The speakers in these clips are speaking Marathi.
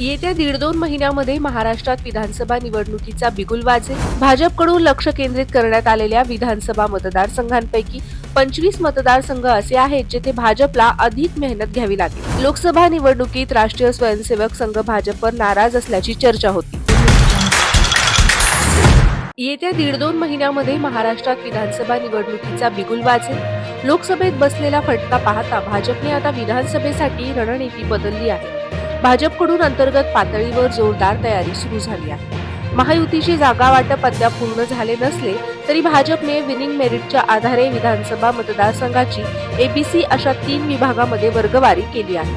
येत्या दीड दोन महिन्यामध्ये महाराष्ट्रात विधानसभा निवडणुकीचा बिगुल वाजेल. भाजपकडून लक्ष केंद्रित करण्यात आलेल्या विधानसभा मतदारसंघांपैकी पंचवीस मतदारसंघ असे आहेत जेथे भाजपला अधिक मेहनत घ्यावी लागेल. लोकसभा निवडणुकीत राष्ट्रीय स्वयंसेवक संघ भाजपवर नाराज असल्याची चर्चा होती. येत्या दीड दोन महिन्यामध्ये महाराष्ट्रात विधानसभा निवडणुकीचा बिगुल वाजेल. लोकसभेत बसलेला फटका पाहता भाजपने आता विधानसभेसाठी रणनीती बदलली आहे. भाजपकडून अंतर्गत पातळीवर जोरदार तयारी सुरू झाली आहे. महायुतीची जागा वाटप अद्याप पूर्ण झाले नसले तरी भाजपने विनिंग मेरिटच्या आधारे विधानसभा मतदारसंघाची एबीसी अशा तीन विभागामध्ये वर्गवारी केली आहे.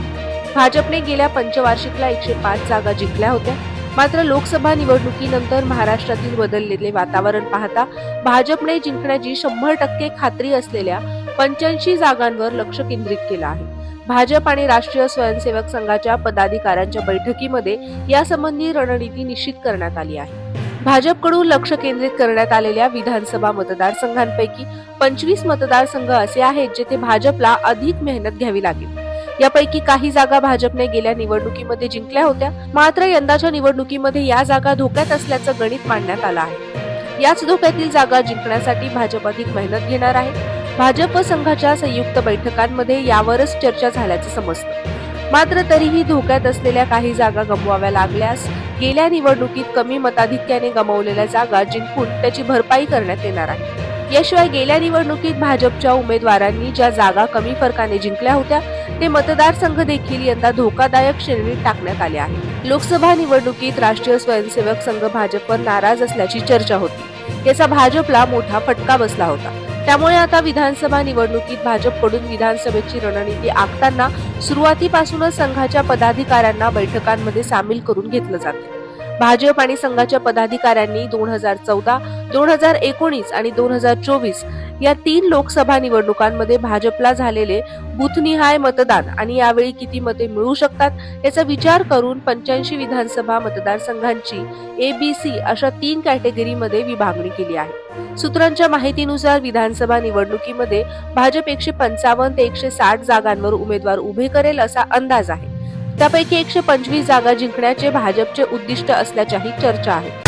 भाजपने गेल्या पंचवार्षिकला एकशे पाच जागा जिंकल्या होत्या. मात्र लोकसभा निवडणुकीनंतर महाराष्ट्रातील बदललेले वातावरण पाहता भाजपने जिंकण्याची शंभर टक्के खात्री असलेल्या पंच्याऐंशी जागांवर लक्ष केंद्रित केलं आहे. भाजप आणि राष्ट्रीय स्वयंसेवक संघाच्या पदाधिकाऱ्यांच्या बैठकीमध्ये यासंबंधी रणनीती निश्चित करण्यात आली आहे. भाजपकडून लक्ष केंद्रित करण्यात आलेल्या विधानसभा मतदारसंघांपैकी पंचवीस मतदारसंघ असे आहेत जेथे भाजपला अधिक मेहनत घ्यावी लागेल. यापैकी काही जागा भाजपने गेल्या निवडणुकीमध्ये जिंकल्या होत्या. मात्र यंदाच्या निवडणुकीमध्ये या जागा धोक्यात असल्याचं गणित मांडण्यात आलं आहे. याच धोक्यातील जागा जिंकण्यासाठी भाजप अधिक मेहनत घेणार आहे. भाजप व संघाच्या संयुक्त बैठकांमध्ये यावरच चर्चा झाल्याचं समजतं. मात्र तरीही धोक्यात असलेल्या काही जागा गमवाव्या लागल्यास गेल्या निवडणुकीत कमी मताधिक्याने गमावलेल्या जागा जिंकून त्याची भरपाई करण्यात येणार आहे. याशिवाय गेल्या निवडणुकीत भाजपच्या उमेदवारांनी ज्या जागा कमी फरकाने जिंकल्या होत्या ते मतदारसंघ देखील यंदा धोकादायक श्रेणीत टाकण्यात आले आहे. लोकसभा निवडणुकीत राष्ट्रीय स्वयंसेवक संघ भाजपवर नाराज असल्याची चर्चा होती. याचा भाजपला मोठा फटका बसला होता. त्यामुळे आता विधानसभा निवडणुकीत भाजपकडून विधानसभेची रणनीती आखताना सुरुवातीपासूनच संघाच्या पदाधिकाऱ्यांना बैठकांमध्ये सामील करून घेतलं जाते भाजप आणि संघाच्या पदाधिकाऱ्यांनी दोन हजार चौदा दोन हजार एकोणीस आणि दोन हजार चोवीस या तीन लोकसभा निवडणुकांमध्ये भाजपला झालेले बुथनिहाय मतदान आणि यावेळी किती मते मिळू शकतात याचा विचार करून पंच्याऐंशी विधानसभा मतदारसंघांची एबीसी अशा तीन कॅटेगरीमध्ये विभागणी केली आहे. सूत्रांच्या माहितीनुसार विधानसभा निवडणुकीमध्ये भाजप एकशे पंचावन्न ते एकशे साठ जागांवर उमेदवार उभे करेल असा अंदाज आहे. त्यापैकी एकशे पंचवीस जागा जिंकण्याचे भाजपचे उद्दिष्ट असल्याच्याही चर्चा आहे.